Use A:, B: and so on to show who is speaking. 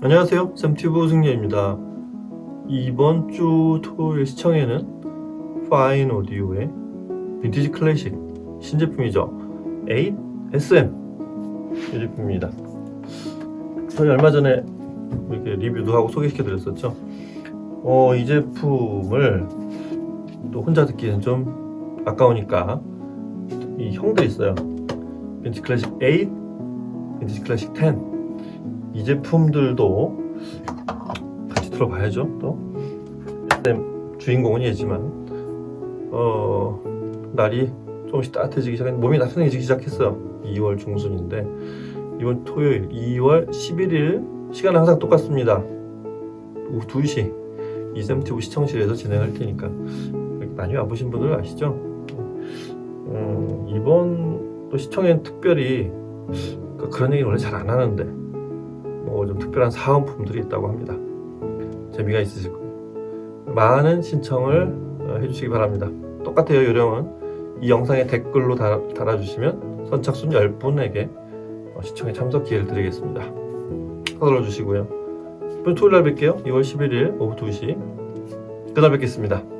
A: 안녕하세요. 샘튜브 승려입니다. 이번 주 토요일 시청에는 파인 오디오의 빈티지 클래식 신제품이죠. 8SM 이 제품입니다. 저희 얼마 전에 이렇게 리뷰도 하고 소개시켜 드렸었죠. 어, 이 제품을 또 혼자 듣기에는 좀 아까우니까 이 형들이 있어요. 빈티지 클래식 8, 빈티지 클래식 10. 이 제품들도 같이 들어봐야죠. 또 SM 주인공은 얘지만 어 날이 조금씩 따뜻해지기 시작했 몸이 나른해지기 시작했어요. 2월 중순인데 이번 토요일 2월 11일 시간은 항상 똑같습니다. 오후 2시 이샘티브 시청실에서 진행할 테니까 많이 와보신 분들 아시죠? 음, 이번 또 시청엔 특별히 그런 얘기는 원래 잘 안 하는데 뭐좀 특별한 사은품들이 있다고 합니다. 재미가 있으실 거예요. 많은 신청을 어, 해주시기 바랍니다. 똑같아요 요령은 이 영상에 댓글로 달, 달아주시면 선착순 10분에게 어, 시청에 참석 기회를 드리겠습니다. 서둘러 주시고요. 토요일 날 뵐게요. 2월 11일 오후 2시 그날 뵙겠습니다.